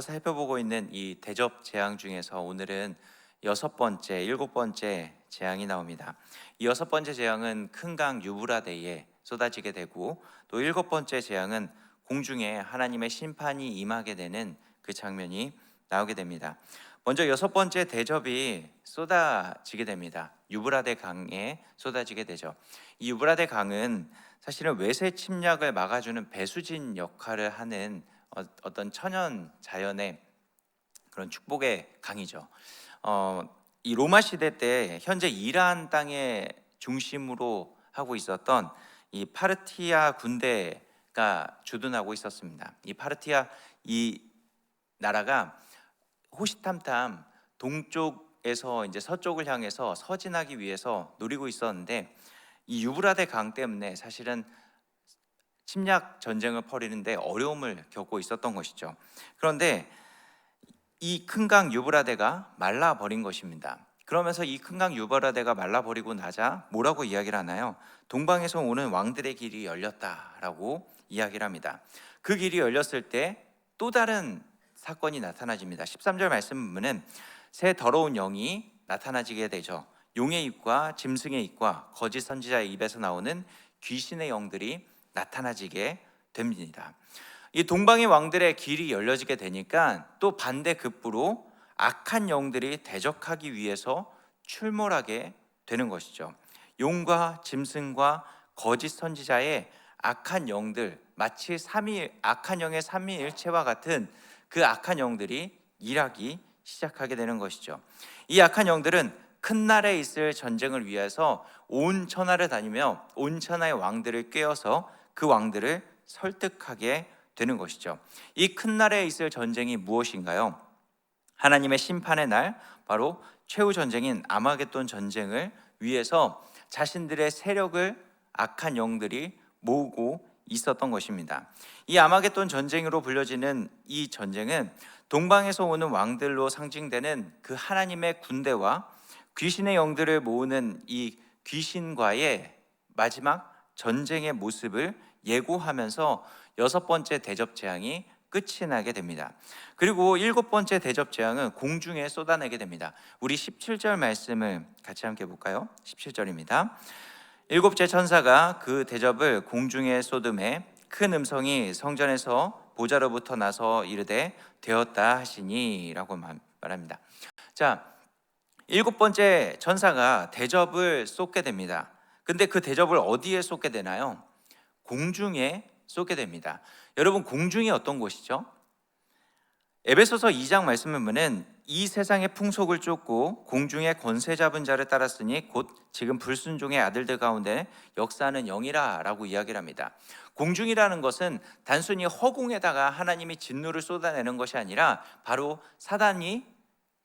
살펴보고 있는 이 대접 재앙 중에서 오늘은 여섯 번째, 일곱 번째 재앙이 나옵니다. 이 여섯 번째 재앙은 큰 강 유브라데에 쏟아지게 되고 또 일곱 번째 재앙은 공중에 하나님의 심판이 임하게 되는 그 장면이 나오게 됩니다. 먼저 여섯 번째 대접이 쏟아지게 됩니다. 유브라데 강에 쏟아지게 되죠. 이 유브라데 강은 사실은 외세 침략을 막아주는 배수진 역할을 하는 어- 어떤 천연 자연의 그런 축복의 강이죠. 어, 이 로마 시대 때 현재 이란 땅의 중심으로 하고 있었던 이 파르티아 군대가 주둔하고 있었습니다. 이 파르티아 이 나라가 호시탐탐 동쪽에서 이제 서쪽을 향해서 서진하기 위해서 노리고 있었는데 이 유브라데 강 때문에 사실은 침략 전쟁을 벌이는데 어려움을 겪고 있었던 것이죠. 그런데 이 큰 강 유브라데가 말라 버린 것입니다. 그러면서 이 큰 강 유브라데가 말라 버리고 나자 뭐라고 이야기를 하나요? 동방에서 오는 왕들의 길이 열렸다라고 이야기를 합니다. 그 길이 열렸을 때 또 다른 사건이 나타나집니다. 13절 말씀은 새 더러운 영이 나타나지게 되죠. 용의 입과 짐승의 입과 거짓 선지자의 입에서 나오는 귀신의 영들이 나타나지게 됩니다. 이 동방의 왕들의 길이 열려지게 되니까 또 반대 급부로 악한 영들이 대적하기 위해서 출몰하게 되는 것이죠. 용과 짐승과 거짓 선지자의 악한 영들 마치 삼위 악한 영의 삼위일체와 같은 그 악한 영들이 일하기 시작하게 되는 것이죠. 이 악한 영들은 큰 날에 있을 전쟁을 위해서 온 천하를 다니며 온 천하의 왕들을 꿰어서 그 왕들을 설득하게 되는 것이죠. 이 큰 날에 있을 전쟁이 무엇인가요? 하나님의 심판의 날 바로 최후 전쟁인 아마겟돈 전쟁을 위해서 자신들의 세력을 악한 영들이 모으고 있었던 것입니다. 이 아마겟돈 전쟁으로 불려지는 이 전쟁은 동방에서 오는 왕들로 상징되는 그 하나님의 군대와 귀신의 영들을 모으는 이 귀신과의 마지막 전쟁의 모습을 예고하면서 여섯 번째 대접 재앙이 끝이 나게 됩니다. 그리고 일곱 번째 대접 재앙은 공중에 쏟아내게 됩니다. 우리 17절 말씀을 같이 함께 볼까요? 17절입니다. 일곱째 천사가 그 대접을 공중에 쏟음에 큰 음성이 성전에서 보좌로부터 나서 이르되 되었다 하시니라고 말- 말합니다. 자, 일곱 번째 천사가 대접을 쏟게 됩니다. 근데 그 대접을 어디에 쏟게 되나요? 공중에 쏟게 됩니다. 여러분 공중이 어떤 곳이죠? 에베소서 2장 말씀을 보면 이 세상의 풍속을 쫓고 공중의 권세 잡은 자를 따랐으니 곧 지금 불순종의 아들들 가운데 역사하는 영이라라고 이야기를 합니다. 공중이라는 것은 단순히 허공에다가 하나님이 진노를 쏟아내는 것이 아니라 바로 사단이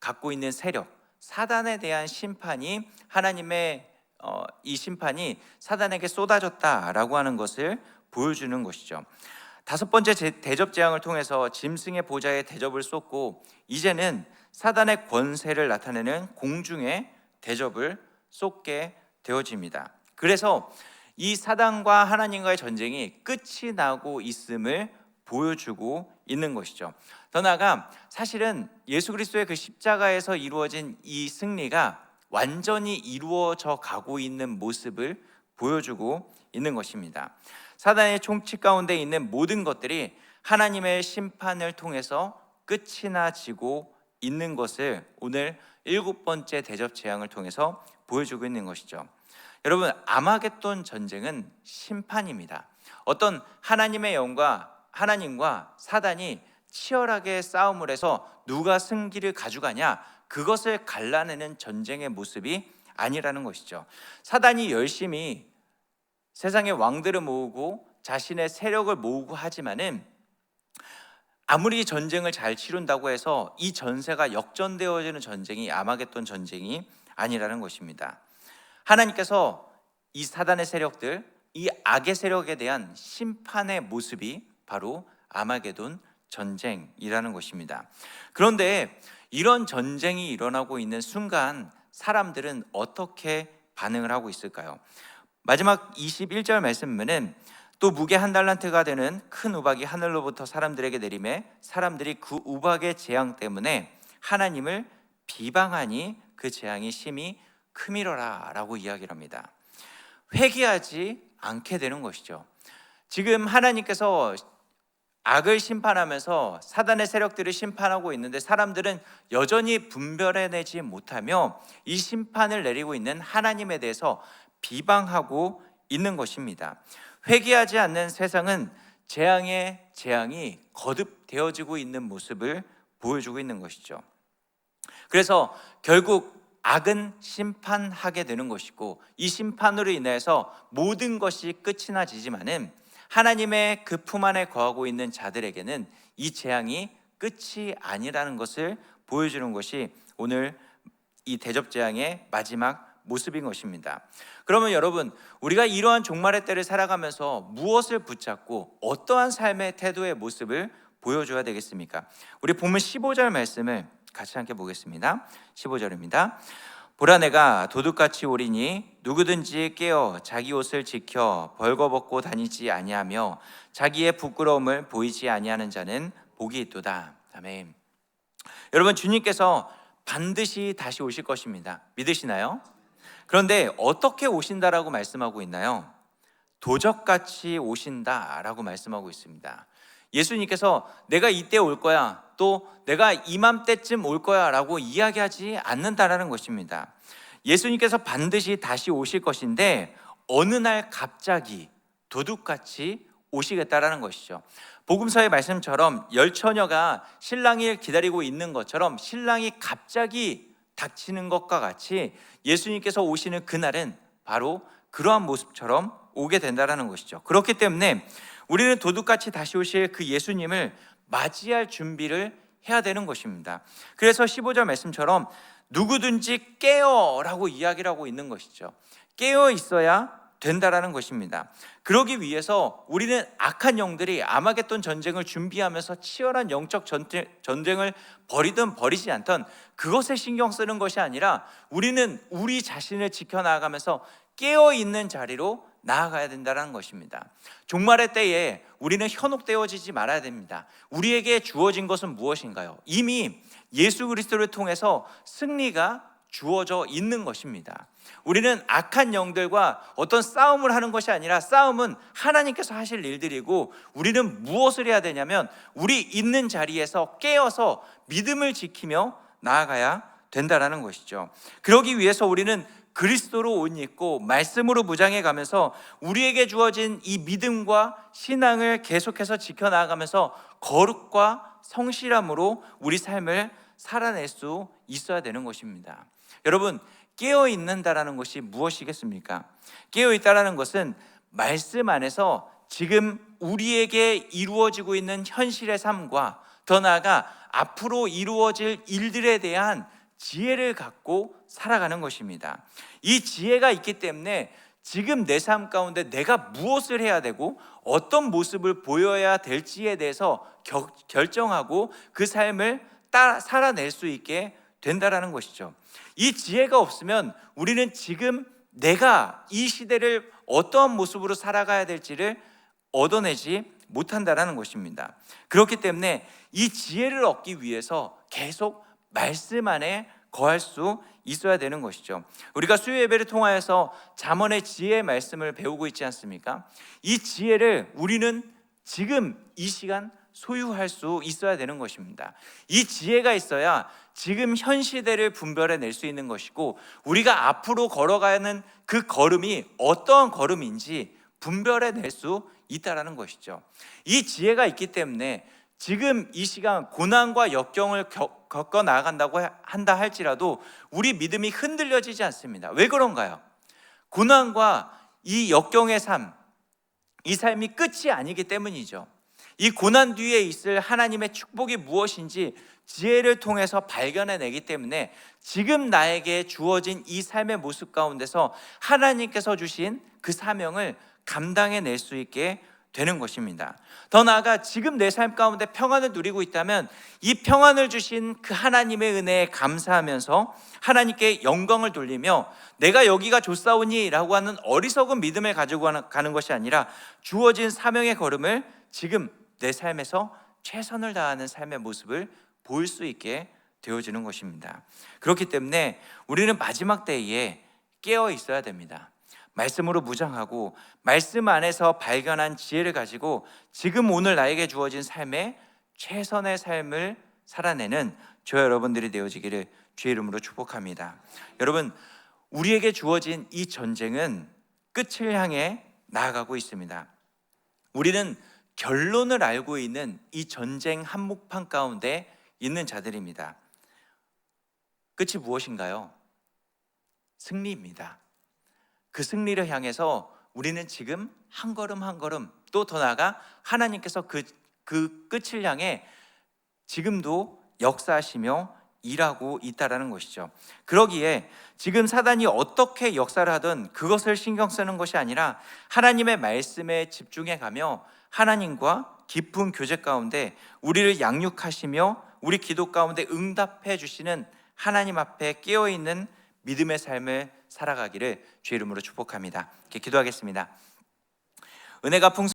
갖고 있는 세력, 사단에 대한 심판이 하나님의 어, 이 심판이 사단에게 쏟아졌다라고 하는 것을 보여주는 것이죠. 다섯 번째 제- 대접 재앙을 통해서 짐승의 보좌에 대접을 쏟고 이제는 사단의 권세를 나타내는 공중의 대접을 쏟게 되어집니다. 그래서 이 사단과 하나님과의 전쟁이 끝이 나고 있음을 보여주고 있는 것이죠. 더 나아가 사실은 예수 그리스도의 그 십자가에서 이루어진 이 승리가 완전히 이루어져 가고 있는 모습을 보여주고 있는 것입니다. 사단의 총치 가운데 있는 모든 것들이 하나님의 심판을 통해서 끝이 나 지고 있는 것을 오늘 일곱 번째 대접 재앙을 통해서 보여주고 있는 것이죠. 여러분 아마겟돈 전쟁은 심판입니다. 어떤 하나님의 영과 하나님과 사단이 치열하게 싸움을 해서 누가 승기를 가져가냐 그것을 갈라내는 전쟁의 모습이 아니라는 것이죠. 사단이 열심히 세상의 왕들을 모으고 자신의 세력을 모으고 하지만은 아무리 전쟁을 잘 치룬다고 해서 이 전세가 역전되어지는 전쟁이 아마겟돈 전쟁이 아니라는 것입니다. 하나님께서 이 사단의 세력들, 이 악의 세력에 대한 심판의 모습이 바로 아마겟돈 전쟁이라는 것입니다. 그런데 이런 전쟁이 일어나고 있는 순간 사람들은 어떻게 반응을 하고 있을까요? 마지막 21절 말씀은 또 무게 한 달란트가 되는 큰 우박이 하늘로부터 사람들에게 내림에 사람들이 그 우박의 재앙 때문에 하나님을 비방하니 그 재앙이 심히 크미러라라고 이야기를 합니다. 회개하지 않게 되는 것이죠. 지금 하나님께서 악을 심판하면서 사단의 세력들을 심판하고 있는데 사람들은 여전히 분별해내지 못하며 이 심판을 내리고 있는 하나님에 대해서 비방하고 있는 것입니다. 회개하지 않는 세상은 재앙의 재앙이 거듭되어지고 있는 모습을 보여주고 있는 것이죠. 그래서 결국 악은 심판하게 되는 것이고 이 심판으로 인해서 모든 것이 끝이 나지지만은 하나님의 그 품 안에 거하고 있는 자들에게는 이 재앙이 끝이 아니라는 것을 보여주는 것이 오늘 이 대접 재앙의 마지막 모습인 것입니다. 그러면 여러분, 우리가 이러한 종말의 때를 살아가면서 무엇을 붙잡고 어떠한 삶의 태도의 모습을 보여줘야 되겠습니까? 우리 본문 15절 말씀을 같이 함께 보겠습니다. 15절입니다. 보라 내가 도둑같이 오리니 누구든지 깨어 자기 옷을 지켜 벌거벗고 다니지 아니하며 자기의 부끄러움을 보이지 아니하는 자는 복이 있도다. 아멘. 여러분 주님께서 반드시 다시 오실 것입니다. 믿으시나요? 그런데 어떻게 오신다라고 말씀하고 있나요? 도적같이 오신다라고 말씀하고 있습니다. 예수님께서 내가 이때 올 거야, 또 내가 이맘때쯤 올 거야 라고 이야기하지 않는다라는 것입니다. 예수님께서 반드시 다시 오실 것인데 어느 날 갑자기 도둑같이 오시겠다라는 것이죠. 복음서의 말씀처럼 열 처녀가 신랑을 기다리고 있는 것처럼 신랑이 갑자기 닥치는 것과 같이 예수님께서 오시는 그날은 바로 그러한 모습처럼 오게 된다라는 것이죠. 그렇기 때문에 우리는 도둑같이 다시 오실 그 예수님을 맞이할 준비를 해야 되는 것입니다. 그래서 15절 말씀처럼 누구든지 깨어라고 이야기를 하고 있는 것이죠. 깨어 있어야 된다라는 것입니다. 그러기 위해서 우리는 악한 영들이 아마겟돈 전쟁을 준비하면서 치열한 영적 전쟁, 전쟁을 벌이든 벌이지 않던 그것에 신경 쓰는 것이 아니라 우리는 우리 자신을 지켜나가면서 깨어 있는 자리로 나아가야 된다는 것입니다. 종말의 때에 우리는 현혹되어지지 말아야 됩니다. 우리에게 주어진 것은 무엇인가요? 이미 예수 그리스도를 통해서 승리가 주어져 있는 것입니다. 우리는 악한 영들과 어떤 싸움을 하는 것이 아니라 싸움은 하나님께서 하실 일들이고 우리는 무엇을 해야 되냐면 우리 있는 자리에서 깨어서 믿음을 지키며 나아가야 된다라는 것이죠. 그러기 위해서 우리는 그리스도로 옷 입고 말씀으로 무장해 가면서 우리에게 주어진 이 믿음과 신앙을 계속해서 지켜 나가면서 거룩과 성실함으로 우리 삶을 살아낼 수 있어야 되는 것입니다. 여러분 깨어 있는다라는 것이 무엇이겠습니까? 깨어 있다라는 것은 말씀 안에서 지금 우리에게 이루어지고 있는 현실의 삶과 더 나아가 앞으로 이루어질 일들에 대한 지혜를 갖고 살아가는 것입니다. 이 지혜가 있기 때문에 지금 내 삶 가운데 내가 무엇을 해야 되고 어떤 모습을 보여야 될지에 대해서 겨, 결정하고 그 삶을 따라 살아낼 수 있게 된다라는 것이죠. 이 지혜가 없으면 우리는 지금 내가 이 시대를 어떠한 모습으로 살아가야 될지를 얻어내지 못한다라는 것입니다. 그렇기 때문에 이 지혜를 얻기 위해서 계속 말씀 안에 거할 수 있어야 되는 것이죠. 우리가 수요 예배를 통하여서 잠언의 지혜의 말씀을 배우고 있지 않습니까? 이 지혜를 우리는 지금 이 시간 소유할 수 있어야 되는 것입니다. 이 지혜가 있어야 지금 현 시대를 분별해 낼 수 있는 것이고 우리가 앞으로 걸어가는 그 걸음이 어떠한 걸음인지 분별해 낼 수 있다라는 것이죠. 이 지혜가 있기 때문에 지금 이 시간 고난과 역경을 겪어 나간다고 한다 할지라도 우리 믿음이 흔들려지지 않습니다. 왜 그런가요? 고난과 이 역경의 삶, 이 삶이 끝이 아니기 때문이죠. 이 고난 뒤에 있을 하나님의 축복이 무엇인지 지혜를 통해서 발견해내기 때문에 지금 나에게 주어진 이 삶의 모습 가운데서 하나님께서 주신 그 사명을 감당해낼 수 있게 되는 것입니다. 더 나아가 지금 내 삶 가운데 평안을 누리고 있다면 이 평안을 주신 그 하나님의 은혜에 감사하면서 하나님께 영광을 돌리며 내가 여기가 좋사오니라고 하는 어리석은 믿음을 가지고 가는- 것이 아니라 주어진 사명의 걸음을 지금 내 삶에서 최선을 다하는 삶의 모습을 보일 수 있게 되어지는 것입니다. 그렇기 때문에 우리는 마지막 때에 깨어 있어야 됩니다. 말씀으로 무장하고 말씀 안에서 발견한 지혜를 가지고 지금 오늘 나에게 주어진 삶에 최선의 삶을 살아내는 저 여러분들이 되어지기를 주의 이름으로 축복합니다. 여러분 우리에게 주어진 이 전쟁은 끝을 향해 나아가고 있습니다. 우리는 결론을 알고 있는 이 전쟁 한복판 가운데 있는 자들입니다. 끝이 무엇인가요? 승리입니다. 그 승리를 향해서 우리는 지금 한 걸음 한 걸음 또 더 나아가 하나님께서 그, 그 끝을 향해 지금도 역사하시며 일하고 있다라는 것이죠. 그러기에 지금 사단이 어떻게 역사를 하든 그것을 신경 쓰는 것이 아니라 하나님의 말씀에 집중해 가며 하나님과 깊은 교제 가운데 우리를 양육하시며 우리 기도 가운데 응답해 주시는 하나님 앞에 깨어 있는 믿음의 삶을 살아가기를 주의 이름으로 축복합니다. 이렇게 기도하겠습니다. 은혜가 풍성